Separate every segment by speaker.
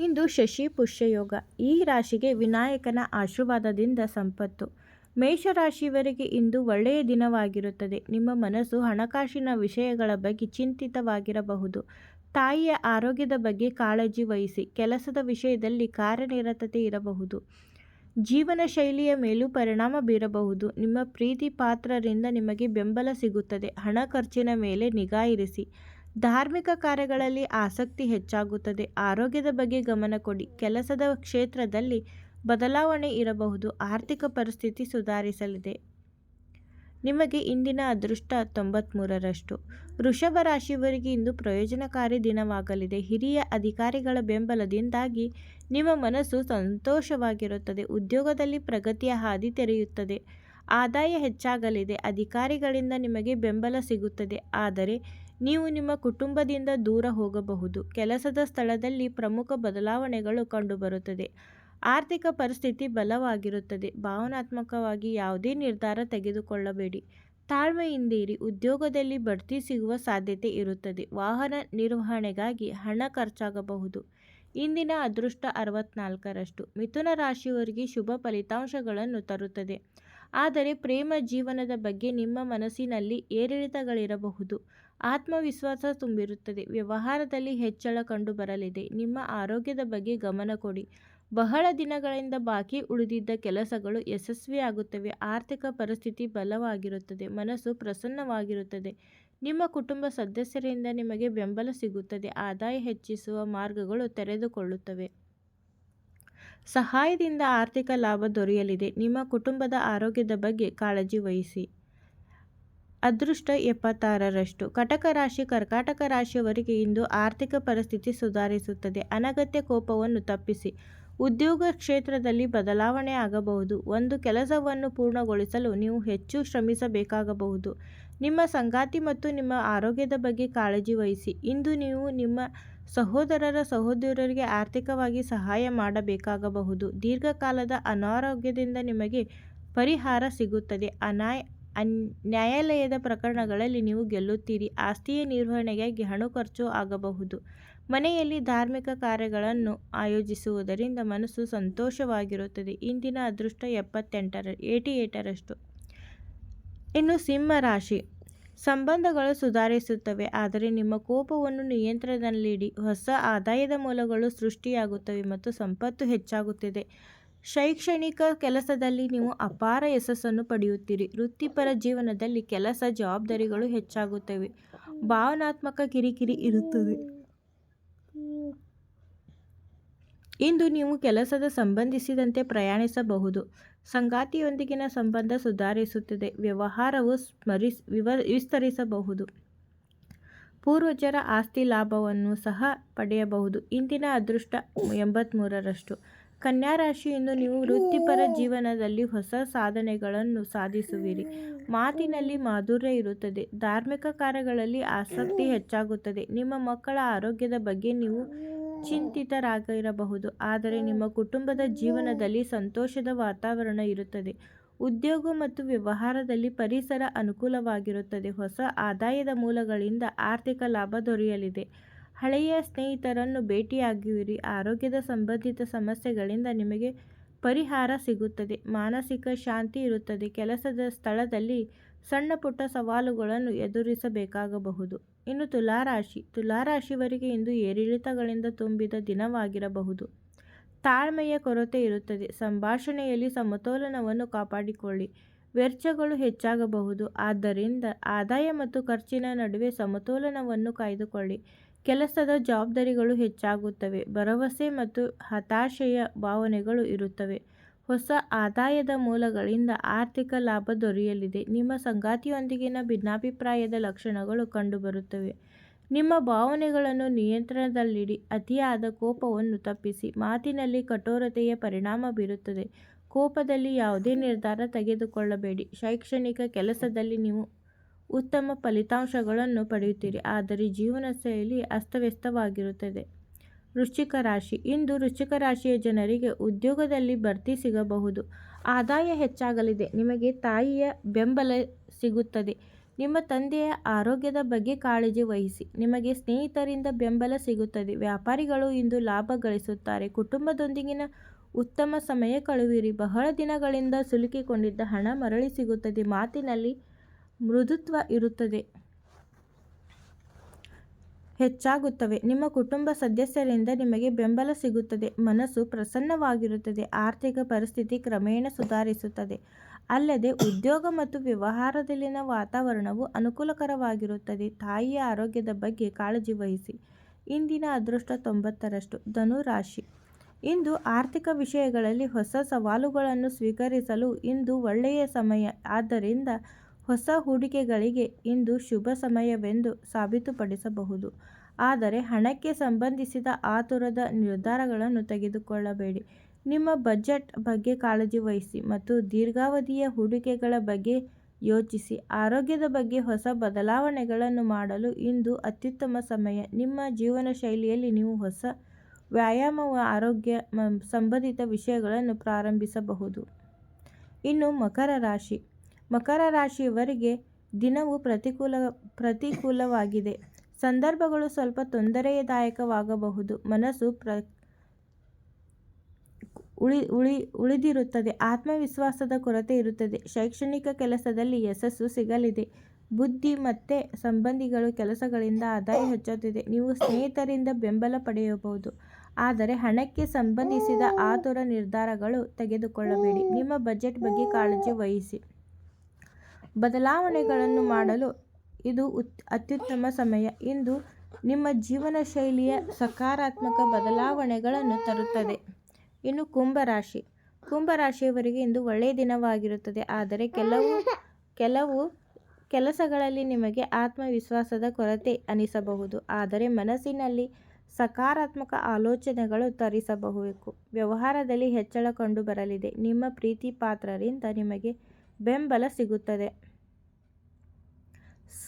Speaker 1: ಇಂದು ಶಶಿ ಪುಷ್ಯಯೋಗ. ಈ ರಾಶಿಗೆ ವಿನಾಯಕನ ಆಶೀರ್ವಾದದಿಂದ ಸಂಪತ್ತು. ಮೇಷರಾಶಿಯವರಿಗೆ ಇಂದು ಒಳ್ಳೆಯ ದಿನವಾಗಿರುತ್ತದೆ. ನಿಮ್ಮ ಮನಸ್ಸು ಹಣಕಾಸಿನ ವಿಷಯಗಳ ಬಗ್ಗೆ ಚಿಂತಿತವಾಗಿರಬಹುದು. ತಾಯಿಯ ಆರೋಗ್ಯದ ಬಗ್ಗೆ ಕಾಳಜಿ ವಹಿಸಿ, ಕೆಲಸದ ವಿಷಯದಲ್ಲಿ ಕಾರ್ಯನಿರತತೆ ಇರಬಹುದು. ಜೀವನ ಶೈಲಿಯ ಮೇಲೂ ಪರಿಣಾಮ ಬೀರಬಹುದು. ನಿಮ್ಮ ಪ್ರೀತಿ ಪಾತ್ರರಿಂದ ನಿಮಗೆ ಬೆಂಬಲ ಸಿಗುತ್ತದೆ. ಹಣ ಖರ್ಚಿನ ಮೇಲೆ ನಿಗಾ ಇರಿಸಿ. ಧಾರ್ಮಿಕ ಕಾರ್ಯಗಳಲ್ಲಿ ಆಸಕ್ತಿ ಹೆಚ್ಚಾಗುತ್ತದೆ. ಆರೋಗ್ಯದ ಬಗ್ಗೆ ಗಮನ ಕೊಡಿ. ಕೆಲಸದ ಕ್ಷೇತ್ರದಲ್ಲಿ ಬದಲಾವಣೆ ಇರಬಹುದು. ಆರ್ಥಿಕ ಪರಿಸ್ಥಿತಿ ಸುಧಾರಿಸಲಿದೆ. ನಿಮಗೆ ಇಂದಿನ ಅದೃಷ್ಟ ತೊಂಬತ್ತ್ಮೂರರಷ್ಟು ವೃಷಭ ರಾಶಿಯವರಿಗೆ ಇಂದು ಪ್ರಯೋಜನಕಾರಿ ದಿನವಾಗಲಿದೆ. ಹಿರಿಯ ಅಧಿಕಾರಿಗಳ ಬೆಂಬಲದಿಂದಾಗಿ ನಿಮ್ಮ ಮನಸ್ಸು ಸಂತೋಷವಾಗಿರುತ್ತದೆ. ಉದ್ಯೋಗದಲ್ಲಿ ಪ್ರಗತಿಯ ಹಾದಿ ತೆರೆಯುತ್ತದೆ. ಆದಾಯ ಹೆಚ್ಚಾಗಲಿದೆ. ಅಧಿಕಾರಿಗಳಿಂದ ನಿಮಗೆ ಬೆಂಬಲ ಸಿಗುತ್ತದೆ. ಆದರೆ ನೀವು ನಿಮ್ಮ ಕುಟುಂಬದಿಂದ ದೂರ ಹೋಗಬಹುದು. ಕೆಲಸದ ಸ್ಥಳದಲ್ಲಿ ಪ್ರಮುಖ ಬದಲಾವಣೆಗಳು ಕಂಡುಬರುತ್ತದೆ. ಆರ್ಥಿಕ ಪರಿಸ್ಥಿತಿ ಬಲವಾಗಿರುತ್ತದೆ. ಭಾವನಾತ್ಮಕವಾಗಿ ಯಾವುದೇ ನಿರ್ಧಾರ ತೆಗೆದುಕೊಳ್ಳಬೇಡಿ. ತಾಳ್ಮೆಯಿಂದಿರಿ ಉದ್ಯೋಗದಲ್ಲಿ ಬಡ್ತಿ ಸಿಗುವ ಸಾಧ್ಯತೆ ಇರುತ್ತದೆ. ವಾಹನ ನಿರ್ವಹಣೆಗಾಗಿ ಹಣ ಖರ್ಚಾಗಬಹುದು. ಇಂದಿನ ಅದೃಷ್ಟ ಅರವತ್ನಾಲ್ಕರಷ್ಟು. ಮಿಥುನ ರಾಶಿಯವರಿಗೆ ಶುಭ ಫಲಿತಾಂಶಗಳನ್ನು ತರುತ್ತದೆ. ಆದರೆ ಪ್ರೇಮ ಜೀವನದ ಬಗ್ಗೆ ನಿಮ್ಮ ಮನಸ್ಸಿನಲ್ಲಿ ಏರಿಳಿತಗಳಿರಬಹುದು. ಆತ್ಮವಿಶ್ವಾಸ ತುಂಬಿರುತ್ತದೆ. ವ್ಯವಹಾರದಲ್ಲಿ ಹೆಚ್ಚಳ ಕಂಡು ಬರಲಿದೆ ನಿಮ್ಮ ಆರೋಗ್ಯದ ಬಗ್ಗೆ ಗಮನ ಕೊಡಿ. ಬಹಳ ದಿನಗಳಿಂದ ಬಾಕಿ ಉಳಿದಿದ್ದ ಕೆಲಸಗಳು ಯಶಸ್ವಿಯಾಗುತ್ತವೆ. ಆರ್ಥಿಕ ಪರಿಸ್ಥಿತಿ ಬಲವಾಗಿರುತ್ತದೆ. ಮನಸ್ಸು ಪ್ರಸನ್ನವಾಗಿರುತ್ತದೆ. ನಿಮ್ಮ ಕುಟುಂಬ ಸದಸ್ಯರಿಂದ ನಿಮಗೆ ಬೆಂಬಲ ಸಿಗುತ್ತದೆ. ಆದಾಯ ಹೆಚ್ಚಿಸುವ ಮಾರ್ಗಗಳು ತೆರೆದುಕೊಳ್ಳುತ್ತವೆ. ಸಹಾಯದಿಂದ ಆರ್ಥಿಕ ಲಾಭ ದೊರೆಯಲಿದೆ. ನಿಮ್ಮ ಕುಟುಂಬದ ಆರೋಗ್ಯದ ಬಗ್ಗೆ ಕಾಳಜಿ ವಹಿಸಿ. ಅದೃಷ್ಟ ಎಪ್ಪತ್ತಾರರಷ್ಟು. ಕಟಕ ರಾಶಿ ಕರ್ಕಾಟಕ ರಾಶಿಯವರಿಗೆ ಇಂದು ಆರ್ಥಿಕ ಪರಿಸ್ಥಿತಿ ಸುಧಾರಿಸುತ್ತದೆ. ಅನಗತ್ಯ ಕೋಪವನ್ನು ತಪ್ಪಿಸಿ. ಉದ್ಯೋಗ ಕ್ಷೇತ್ರದಲ್ಲಿ ಬದಲಾವಣೆ ಆಗಬಹುದು. ಒಂದು ಕೆಲಸವನ್ನು ಪೂರ್ಣಗೊಳಿಸಲು ನೀವು ಹೆಚ್ಚು ಶ್ರಮಿಸಬೇಕಾಗಬಹುದು. ನಿಮ್ಮ ಸಂಗಾತಿ ಮತ್ತು ನಿಮ್ಮ ಆರೋಗ್ಯದ ಬಗ್ಗೆ ಕಾಳಜಿ ವಹಿಸಿ. ಇಂದು ನೀವು ನಿಮ್ಮ ಸಹೋದರರ ಸಹೋದರರಿಗೆ ಆರ್ಥಿಕವಾಗಿ ಸಹಾಯ ಮಾಡಬೇಕಾಗಬಹುದು. ದೀರ್ಘಕಾಲದ ಅನಾರೋಗ್ಯದಿಂದ ನಿಮಗೆ ಪರಿಹಾರ ಸಿಗುತ್ತದೆ. ಅನಾಯ ಅನ್ ನ್ಯಾಯಾಲಯದ ಪ್ರಕರಣಗಳಲ್ಲಿ ನೀವು ಗೆಲ್ಲುತ್ತೀರಿ. ಆಸ್ತಿಯ ನಿರ್ವಹಣೆಗಾಗಿ ಹಣ ಖರ್ಚು ಆಗಬಹುದು. ಮನೆಯಲ್ಲಿ ಧಾರ್ಮಿಕ ಕಾರ್ಯಗಳನ್ನು ಆಯೋಜಿಸುವುದರಿಂದ ಮನಸ್ಸು ಸಂತೋಷವಾಗಿರುತ್ತದೆ. ಇಂದಿನ ಅದೃಷ್ಟ ಎಪ್ಪತ್ತೆಂಟರ ಏಟಿ ಏಟರಷ್ಟು ಇನ್ನು ಸಿಂಹ ರಾಶಿ. ಸಂಬಂಧಗಳು ಸುಧಾರಿಸುತ್ತವೆ, ಆದರೆ ನಿಮ್ಮ ಕೋಪವನ್ನು ನಿಯಂತ್ರಣದಲ್ಲಿಡಿ. ಹೊಸ ಆದಾಯದ ಮೂಲಗಳು ಸೃಷ್ಟಿಯಾಗುತ್ತವೆ ಮತ್ತು ಸಂಪತ್ತು ಹೆಚ್ಚಾಗುತ್ತಿದೆ. ಶೈಕ್ಷಣಿಕ ಕೆಲಸದಲ್ಲಿ ನೀವು ಅಪಾರ ಯಶಸ್ಸನ್ನು ಪಡೆಯುತ್ತೀರಿ. ವೃತ್ತಿಪರ ಜೀವನದಲ್ಲಿ ಕೆಲಸ ಜವಾಬ್ದಾರಿಗಳು ಹೆಚ್ಚಾಗುತ್ತವೆ. ಭಾವನಾತ್ಮಕ ಕಿರಿಕಿರಿ ಇರುತ್ತದೆ. ಇಂದು ನೀವು ಕೆಲಸದ ಸಂಬಂಧಿಸಿದಂತೆ ಪ್ರಯಾಣಿಸಬಹುದು. ಸಂಗಾತಿಯೊಂದಿಗಿನ ಸಂಬಂಧ ಸುಧಾರಿಸುತ್ತದೆ. ವ್ಯವಹಾರವು ಸ್ಮರಿಸ್, ವಿವ, ವಿಸ್ತರಿಸಬಹುದು. ಪೂರ್ವಜರ ಆಸ್ತಿ ಲಾಭವನ್ನು ಸಹ ಪಡೆಯಬಹುದು. ಇಂದಿನ ಅದೃಷ್ಟ ಎಂಬತ್ತ್ಮೂರರಷ್ಟು ಕನ್ಯಾ ರಾಶಿಯಿಂದ ನೀವು ವೃತ್ತಿಪರ ಜೀವನದಲ್ಲಿ ಹೊಸ ಸಾಧನೆಗಳನ್ನು ಸಾಧಿಸುವಿರಿ. ಮಾತಿನಲ್ಲಿ ಮಾಧುರ್ಯ ಇರುತ್ತದೆ. ಧಾರ್ಮಿಕ ಕಾರ್ಯಗಳಲ್ಲಿ ಆಸಕ್ತಿ ಹೆಚ್ಚಾಗುತ್ತದೆ. ನಿಮ್ಮ ಮಕ್ಕಳ ಆರೋಗ್ಯದ ಬಗ್ಗೆ ನೀವು ಚಿಂತಿತರಾಗಿರಬಹುದು. ಆದರೆ ನಿಮ್ಮ ಕುಟುಂಬದ ಜೀವನದಲ್ಲಿ ಸಂತೋಷದ ವಾತಾವರಣ ಇರುತ್ತದೆ. ಉದ್ಯೋಗ ಮತ್ತು ವ್ಯವಹಾರದಲ್ಲಿ ಪರಿಸರ ಅನುಕೂಲವಾಗಿರುತ್ತದೆ. ಹೊಸ ಆದಾಯದ ಮೂಲಗಳಿಂದ ಆರ್ಥಿಕ ಲಾಭ ದೊರೆಯಲಿದೆ. ಹಳೆಯ ಸ್ನೇಹಿತರನ್ನು ಭೇಟಿಯಾಗುವಿರಿ ಆರೋಗ್ಯದ ಸಂಬಂಧಿತ ಸಮಸ್ಯೆಗಳಿಂದ ನಿಮಗೆ ಪರಿಹಾರ ಸಿಗುತ್ತದೆ. ಮಾನಸಿಕ ಶಾಂತಿ ಇರುತ್ತದೆ. ಕೆಲಸದ ಸ್ಥಳದಲ್ಲಿ ಸಣ್ಣ ಪುಟ್ಟ ಸವಾಲುಗಳನ್ನು ಎದುರಿಸಬೇಕಾಗಬಹುದು. ಇನ್ನು ತುಲಾರಾಶಿ. ತುಲಾರಾಶಿವರಿಗೆ ಇಂದು ಏರಿಳಿತಗಳಿಂದ ತುಂಬಿದ ದಿನವಾಗಿರಬಹುದು. ತಾಳ್ಮೆಯ ಕೊರತೆ ಇರುತ್ತದೆ. ಸಂಭಾಷಣೆಯಲ್ಲಿ ಸಮತೋಲನವನ್ನು ಕಾಪಾಡಿಕೊಳ್ಳಿ. ವೆಚ್ಚಗಳು ಹೆಚ್ಚಾಗಬಹುದು. ಆದ್ದರಿಂದ ಆದಾಯ ಮತ್ತು ಖರ್ಚಿನ ನಡುವೆ ಸಮತೋಲನವನ್ನು ಕಾಯ್ದುಕೊಳ್ಳಿ. ಕೆಲಸದ ಜವಾಬ್ದಾರಿಗಳು ಹೆಚ್ಚಾಗುತ್ತವೆ. ಭರವಸೆ ಮತ್ತು ಹತಾಶೆಯ ಭಾವನೆಗಳು ಇರುತ್ತವೆ. ಹೊಸ ಆದಾಯದ ಮೂಲಗಳಿಂದ ಆರ್ಥಿಕ ಲಾಭ ದೊರೆಯಲಿದೆ. ನಿಮ್ಮ ಸಂಗಾತಿಯೊಂದಿಗಿನ ಭಿನ್ನಾಭಿಪ್ರಾಯದ ಲಕ್ಷಣಗಳು ಕಂಡುಬರುತ್ತವೆ. ನಿಮ್ಮ ಭಾವನೆಗಳನ್ನು ನಿಯಂತ್ರಣದಲ್ಲಿಡಿ. ಅತಿಯಾದ ಕೋಪವನ್ನು ತಪ್ಪಿಸಿ. ಮಾತಿನಲ್ಲಿ ಕಠೋರತೆಯ ಪರಿಣಾಮ ಬೀರುತ್ತದೆ. ಕೋಪದಲ್ಲಿ ಯಾವುದೇ ನಿರ್ಧಾರ ತೆಗೆದುಕೊಳ್ಳಬೇಡಿ. ಶೈಕ್ಷಣಿಕ ಕೆಲಸದಲ್ಲಿ ನೀವು ಉತ್ತಮ ಫಲಿತಾಂಶಗಳನ್ನು ಪಡೆಯುತ್ತೀರಿ. ಆದರೆ ಜೀವನ ಶೈಲಿ ಅಸ್ತವ್ಯಸ್ತವಾಗಿರುತ್ತದೆ. ವೃಶ್ಚಿಕ ರಾಶಿ. ಇಂದು ವೃಶ್ಚಿಕ ರಾಶಿಯ ಜನರಿಗೆ ಉದ್ಯೋಗದಲ್ಲಿ ಬಡ್ತಿ ಸಿಗಬಹುದು. ಆದಾಯ ಹೆಚ್ಚಾಗಲಿದೆ. ನಿಮಗೆ ತಾಯಿಯ ಬೆಂಬಲ ಸಿಗುತ್ತದೆ. ನಿಮ್ಮ ತಂದೆಯ ಆರೋಗ್ಯದ ಬಗ್ಗೆ ಕಾಳಜಿ ವಹಿಸಿ. ನಿಮಗೆ ಸ್ನೇಹಿತರಿಂದ ಬೆಂಬಲ ಸಿಗುತ್ತದೆ. ವ್ಯಾಪಾರಿಗಳು ಇಂದು ಲಾಭ ಗಳಿಸುತ್ತಾರೆ. ಕುಟುಂಬದೊಂದಿಗಿನ ಉತ್ತಮ ಸಮಯ ಕಳುವಿರಿ ಬಹಳ ದಿನಗಳಿಂದ ಸಿಲುಕಿಕೊಂಡಿದ್ದ ಹಣ ಮರಳಿ ಸಿಗುತ್ತದೆ. ಮಾತಿನಲ್ಲಿ ಮೃದುತ್ವ ಇರುತ್ತದೆ. ಹೆಚ್ಚಾಗುತ್ತವೆ. ನಿಮ್ಮ ಕುಟುಂಬ ಸದಸ್ಯರಿಂದ ನಿಮಗೆ ಬೆಂಬಲ ಸಿಗುತ್ತದೆ. ಮನಸ್ಸು ಪ್ರಸನ್ನವಾಗಿರುತ್ತದೆ. ಆರ್ಥಿಕ ಪರಿಸ್ಥಿತಿ ಕ್ರಮೇಣ ಸುಧಾರಿಸುತ್ತದೆ. ಅಲ್ಲದೆ ಉದ್ಯೋಗ ಮತ್ತು ವ್ಯವಹಾರದಲ್ಲಿನ ವಾತಾವರಣವು ಅನುಕೂಲಕರವಾಗಿರುತ್ತದೆ. ತಾಯಿಯ ಆರೋಗ್ಯದ ಬಗ್ಗೆ ಕಾಳಜಿ ವಹಿಸಿ. ಇಂದಿನ ಅದೃಷ್ಟ ತೊಂಬತ್ತರಷ್ಟು. ಧನು ರಾಶಿ. ಇಂದು ಆರ್ಥಿಕ ವಿಷಯಗಳಲ್ಲಿ ಹೊಸ ಸವಾಲುಗಳನ್ನು ಸ್ವೀಕರಿಸಲು ಇಂದು ಒಳ್ಳೆಯ ಸಮಯ. ಆದ್ದರಿಂದ ಹೊಸ ಹೂಡಿಕೆಗಳಿಗೆ ಇಂದು ಶುಭ ಸಮಯವೆಂದು ಸಾಬೀತುಪಡಿಸಬಹುದು. ಆದರೆ ಹಣಕ್ಕೆ ಸಂಬಂಧಿಸಿದ ಆತುರದ ನಿರ್ಧಾರಗಳನ್ನು ತೆಗೆದುಕೊಳ್ಳಬೇಡಿ. ನಿಮ್ಮ ಬಜೆಟ್ ಬಗ್ಗೆ ಕಾಳಜಿ ವಹಿಸಿ ಮತ್ತು ದೀರ್ಘಾವಧಿಯ ಹೂಡಿಕೆಗಳ ಬಗ್ಗೆ ಯೋಚಿಸಿ. ಆರೋಗ್ಯದ ಬಗ್ಗೆ ಹೊಸ ಬದಲಾವಣೆಗಳನ್ನು ಮಾಡಲು ಇಂದು ಅತ್ಯುತ್ತಮ ಸಮಯ. ನಿಮ್ಮ ಜೀವನ ಶೈಲಿಯಲ್ಲಿ ನೀವು ಹೊಸ ವ್ಯಾಯಾಮ ಆರೋಗ್ಯ ಸಂಬಂಧಿತ ವಿಷಯಗಳನ್ನು ಪ್ರಾರಂಭಿಸಬಹುದು. ಇನ್ನು ಮಕರ ರಾಶಿ. ಮಕರ ರಾಶಿಯವರಿಗೆ ದಿನವು ಪ್ರತಿಕೂಲ, ಪ್ರತಿಕೂಲವಾಗಿದೆ. ಸಂದರ್ಭಗಳು ಸ್ವಲ್ಪ ತೊಂದರೆಯದಾಯಕವಾಗಬಹುದು ಮನಸ್ಸು ಪ್ರ, ಉಳಿ ಉಳಿ, ಉಳಿದಿರುತ್ತದೆ. ಆತ್ಮವಿಶ್ವಾಸದ ಕೊರತೆ ಇರುತ್ತದೆ. ಶೈಕ್ಷಣಿಕ ಕೆಲಸದಲ್ಲಿ ಯಶಸ್ಸು ಸಿಗಲಿದೆ. ಬುದ್ಧಿ ಮತ್ತು ಸಂಬಂಧಿಗಳು ಕೆಲಸಗಳಿಂದ ಆದಾಯ ಹೆಚ್ಚುತ್ತಿದೆ. ನೀವು ಸ್ನೇಹಿತರಿಂದ ಬೆಂಬಲ ಪಡೆಯಬಹುದು. ಆದರೆ ಹಣಕ್ಕೆ ಸಂಬಂಧಿಸಿದ ಆತುರ ನಿರ್ಧಾರಗಳು ತೆಗೆದುಕೊಳ್ಳಬೇಡಿ. ನಿಮ್ಮ ಬಜೆಟ್ ಬಗ್ಗೆ ಕಾಳಜಿ ವಹಿಸಿ. ಬದಲಾವಣೆಗಳನ್ನು ಮಾಡಲು ಇದು ಉತ್, ಅತ್ಯುತ್ತಮ ಸಮಯ ಇಂದು ನಿಮ್ಮ ಜೀವನ ಶೈಲಿಯ ಸಕಾರಾತ್ಮಕ ಬದಲಾವಣೆಗಳನ್ನು ತರುತ್ತದೆ. ಇನ್ನು ಕುಂಭರಾಶಿ ಕುಂಭರಾಶಿಯವರಿಗೆ ಇಂದು ಒಳ್ಳೆಯ ದಿನವಾಗಿರುತ್ತದೆ. ಆದರೆ ಕೆಲವು ಕೆಲವು ಕೆಲಸಗಳಲ್ಲಿ ನಿಮಗೆ ಆತ್ಮವಿಶ್ವಾಸದ ಕೊರತೆ ಅನಿಸಬಹುದು. ಆದರೆ ಮನಸ್ಸಿನಲ್ಲಿ ಸಕಾರಾತ್ಮಕ ಆಲೋಚನೆಗಳು ತರಿಸಬಹುದು. ವ್ಯವಹಾರದಲ್ಲಿ ಹೆಚ್ಚಳ ಕಂಡುಬರಲಿದೆ. ನಿಮ್ಮ ಪ್ರೀತಿ ಪಾತ್ರರಿಂದ ನಿಮಗೆ ಬೆಂಬಲ ಸಿಗುತ್ತದೆ.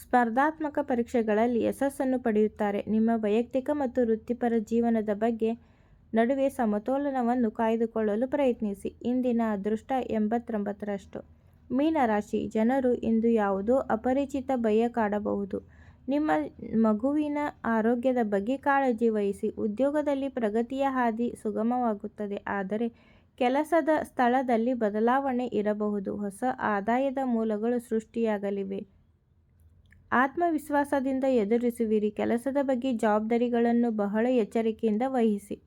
Speaker 1: ಸ್ಪರ್ಧಾತ್ಮಕ ಪರೀಕ್ಷೆಗಳಲ್ಲಿ ಯಶಸ್ಸನ್ನು ಪಡೆಯುತ್ತಾರೆ. ನಿಮ್ಮ ವೈಯಕ್ತಿಕ ಮತ್ತು ವೃತ್ತಿಪರ ಜೀವನದ ಬಗ್ಗೆ ನಡುವೆ ಸಮತೋಲನವನ್ನು ಕಾಯ್ದುಕೊಳ್ಳಲು ಪ್ರಯತ್ನಿಸಿ. ಇಂದಿನ ಅದೃಷ್ಟ ಎಂಬತ್ತೊಂಬತ್ತರಷ್ಟು. ಮೀನರಾಶಿ ಜನರು ಇಂದು ಯಾವುದೋ ಅಪರಿಚಿತ ಭಯ ಕಾಡಬಹುದು. ನಿಮ್ಮ ಮಗುವಿನ ಆರೋಗ್ಯದ ಬಗ್ಗೆ ಕಾಳಜಿ ವಹಿಸಿ. ಉದ್ಯೋಗದಲ್ಲಿ ಪ್ರಗತಿಯ ಹಾದಿ ಸುಗಮವಾಗುತ್ತದೆ. ಆದರೆ ಕೆಲಸದ ಸ್ಥಳದಲ್ಲಿ ಬದಲಾವಣೆ ಇರಬಹುದು. ಹೊಸ ಆದಾಯದ ಮೂಲಗಳು ಸೃಷ್ಟಿಯಾಗಲಿವೆ. ಆತ್ಮವಿಶ್ವಾಸದಿಂದ ಎದುರಿಸುವಿರಿ. ಕೆಲಸದ ಬಗ್ಗೆ ಜವಾಬ್ದಾರಿಗಳನ್ನು ಬಹಳ ಎಚ್ಚರಿಕೆಯಿಂದ ವಹಿಸಿ.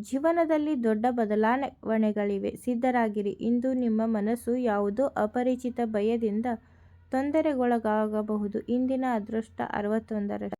Speaker 1: ಜೀವನದಲ್ಲಿ ದೊಡ್ಡ ಬದಲಾವಣೆಗಳಿವೆ. ಸಿದ್ಧರಾಗಿರಿ. ಇಂದು ನಿಮ್ಮ ಮನಸ್ಸು ಯಾವುದೋ ಅಪರಿಚಿತ ಭಯದಿಂದ ತೊಂದರೆಗೊಳಗಾಗಬಹುದು. ಇಂದಿನ ಅದೃಷ್ಟ ಅರವತ್ತೊಂದರಷ್ಟು